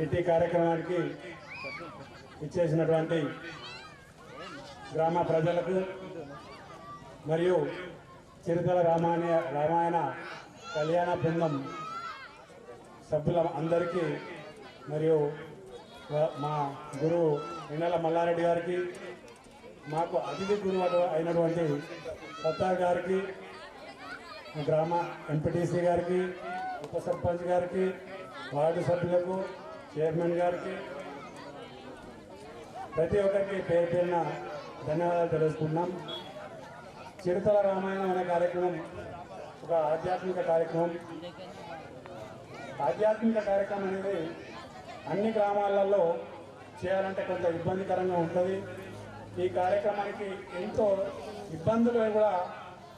ఇట్టి కార్యక్రమానికి ఇచ్చేసినటువంటి గ్రామ ప్రజలకు మరియు చిరుతల రామాయణ రామాయణ కళ్యాణ బృందం సభ్యుల అందరికీ మరియు మా గురువు నిన్నల మల్లారెడ్డి గారికి మాకు అతిథి గురువు అయినటువంటి సత్తార్ గారికి గ్రామ ఎంపీటీసీ గారికి ఉప సర్పంచ్ గారికి వార్డు సభ్యులకు చైర్మన్ గారికి ప్రతి ఒక్కరికి పేరు పేరున ధన్యవాదాలు తెలుసుకున్నాం చిరుతల రామాయణం అనే కార్యక్రమం ఒక ఆధ్యాత్మిక కార్యక్రమం. ఆధ్యాత్మిక కార్యక్రమం అనేది అన్ని గ్రామాలలో చేయాలంటే కొంత ఇబ్బందికరంగా ఉంటుంది. ఈ కార్యక్రమానికి ఎంతో ఇబ్బందులు కూడా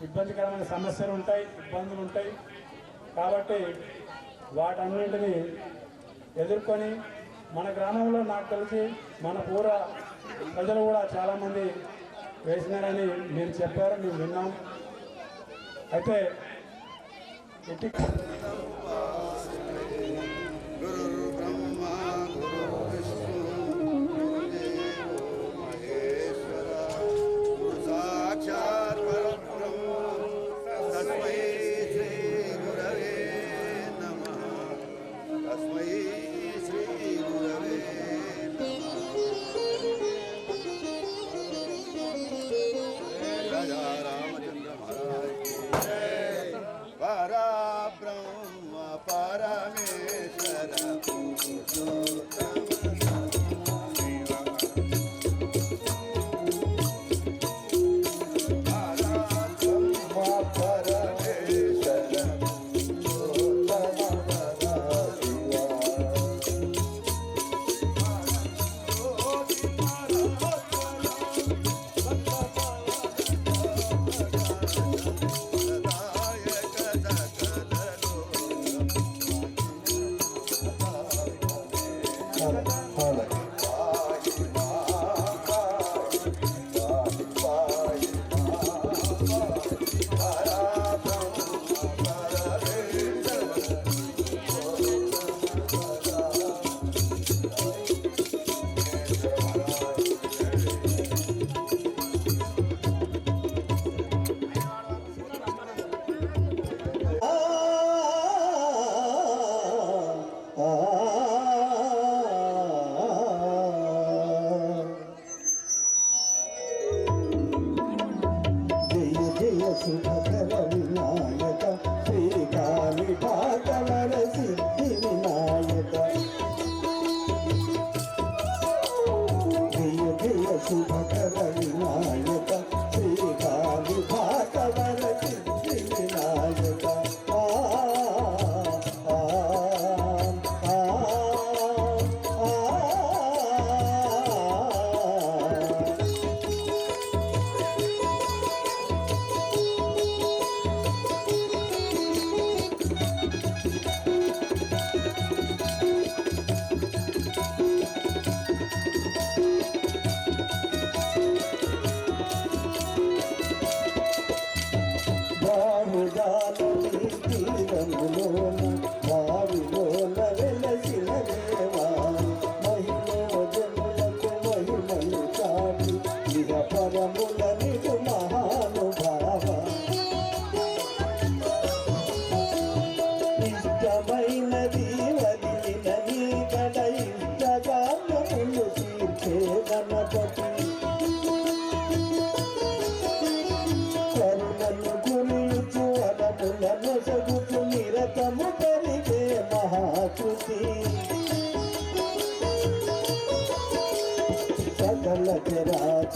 ఇబ్బందికరమైన సమస్యలు ఉంటాయి ఇబ్బందులు ఉంటాయి. కాబట్టి వాటన్నింటినీ ఎదుర్కొని మన గ్రామంలో నాకు తెలిసి మన పూర ప్రజలు కూడా చాలామంది వేసినారని మీరు చెప్పారు మేము విన్నాం. అయితే ఎట్టి That's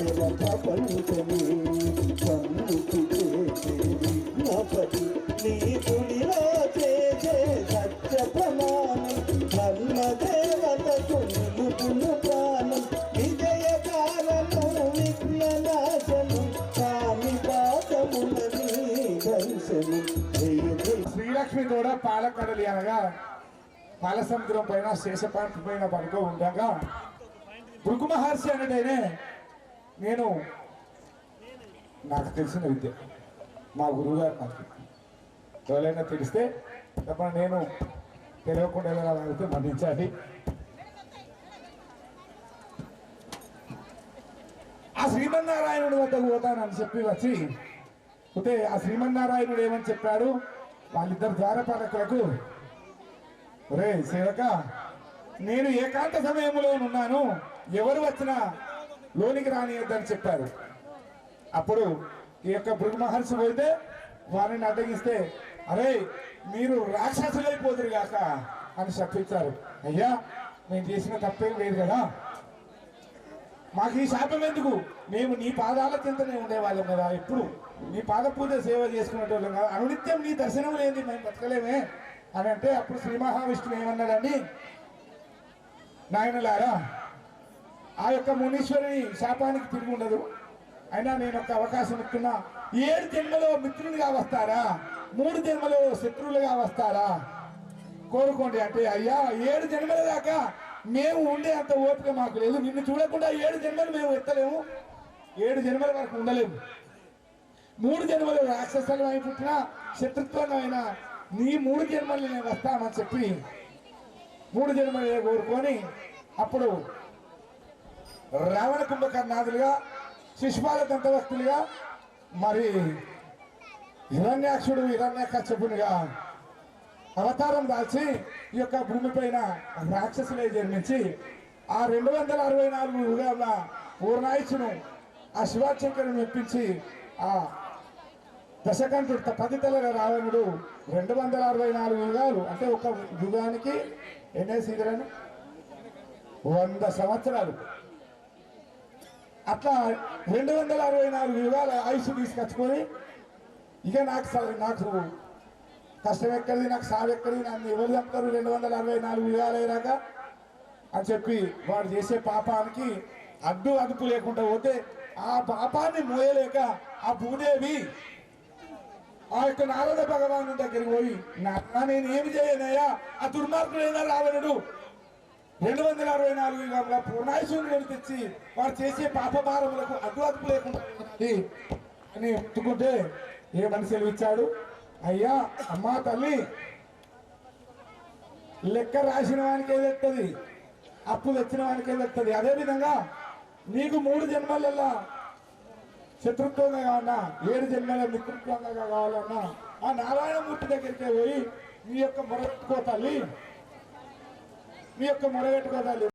చరాచర ప్రపంచమి సన్ముఖి చేసే విఘ్నపతి నీ గుడిలో చేసే సత్య ప్రమాణం నిలుపును ప్రాణం విజయ కారణం విఘ్ననాశనం స్వామి పాదములని దర్శనం శ్రీలక్ష్మి కూడా పాలకడలి అనగా పాలసముద్రం పైన శేషపాంతి పైన పడుకో ఉండగా భృగు మహర్షి అనేటైనే నేను నాకు తెలిసిన విద్య. మా గురువు గారు నాకు ఎవరైనా తెలిస్తే తప్ప నేను తెలియకుండా వెళ్ళగలిగితే మన్నించాలి. ఆ శ్రీమన్నారాయణుడి వద్దకు పోతానని చెప్పి వచ్చి పోతే ఆ శ్రీమన్నారాయణుడు ఏమని చెప్పాడు? వాళ్ళిద్దరు ద్వారపాలకులకు రే సేవక నేను ఏకాంత సమయంలో ఉన్నాను ఎవరు వచ్చినా లోనికి రానియద్దని చెప్పారు. అప్పుడు ఈ యొక్క భృగు మహర్షి పోతే వారిని అడ్డగిస్తే అరే మీరు రాక్షసులైపోదురు గాక అని చెప్పించారు అయ్యా మేము చేసిన తప్పేం లేదు కదా. మాకు ఈ శాపం ఎందుకు? మేము నీ పాదాల కిందనే ఉండేవాళ్ళం కదా. ఎప్పుడు నీ పాద పూజ సేవ చేసుకునేటోళ్ళం కదా. అనునిత్యం నీ దర్శనం లేని మేము బతకలేమే అని అంటే అప్పుడు శ్రీ మహావిష్ణువు ఏమన్నాడండి? నాయనలారా ఆ యొక్క మునీశ్వరుని శాపానికి తిరిగి ఉండదు. అయినా నేను ఒక అవకాశం ఇస్తున్నా. ఏడు జన్మలో మిత్రులుగా వస్తారా? మూడు జన్మలో శత్రువులుగా వస్తారా? కోరుకోండి అంటే అయ్యా ఏడు జన్మల దాకా మేము ఉండే అంత ఓపిక మాకు లేదు. నిన్ను చూడకుండా ఏడు జన్మలు మేము ఎత్తలేము. ఏడు జన్మల వరకు ఉండలేము. మూడు జన్మలు రాక్షసులు అయి పుట్టిన అయినా నీ మూడు జన్మలు నేను వస్తామని చెప్పి మూడు జన్మలు కోరుకొని అప్పుడు రావణ కుంభకర్ణాదులుగా శిశుపాల దంతవక్తులుగా మరి హిరణ్యాక్షుడు హిరణ్యకశ్యపునిగా అవతారం దాల్చి ఈ యొక్క భూమిపైన రాక్షసులే జన్మించి ఆ రెండు వందల అరవై నాలుగు యుగాల ఊర్నాయిచును ఆ శివాశంకరుని మెప్పించి ఆ దశకంఠుడు పదితల పది రావణుడు రెండు వందల అరవై నాలుగు యుగాలు అంటే ఒక యుగానికి ఎన్నే వంద సంవత్సరాలు. అట్లా రెండు వందల అరవై నాలుగు యుగాల ఆయుష్ తీసుకొచ్చుకొని ఇక నాకు నాకు కష్టం ఎక్కడిది నాకు సాగు ఎక్కడిది నన్ను ఎవరు చెప్తారు రెండు వందల అరవై నాలుగు యుగాలు అయ్యాక అని చెప్పి వాడు చేసే పాపానికి అడ్డు అదుపు లేకుండా పోతే ఆ పాపాన్ని మోయలేక ఆ భూదేవి ఆ యొక్క నారద భగవాను దగ్గరికి పోయి నాన్న నేను ఏమి చేయనయ్యా? ఆ దుర్మార్గుడైనా రావణుడు రెండు వందల అరవై నాలుగు యుగంలో పూర్ణాయుషుని తెచ్చి వారు చేసే పాప భారములకు అడ్డు లేకుండా అని అని ఒత్తుకుంటే మనిషి ఇచ్చాడు అయ్యా అమ్మా తల్లి లెక్క రాసిన వానికి ఏదెత్తది అప్పు తెచ్చిన వానికి ఏదెత్తది అదే విధంగా నీకు మూడు జన్మలల్లా శత్రుత్వంగా కావాలన్నా ఏడు జన్మల మిత్రుత్వంగా కావాలన్నా ఆ నారాయణమూర్తి దగ్గరికి పోయి నీ యొక్క మొరగెట్టుకో తల్లి. మీ యొక్క మొరగెట్టుకో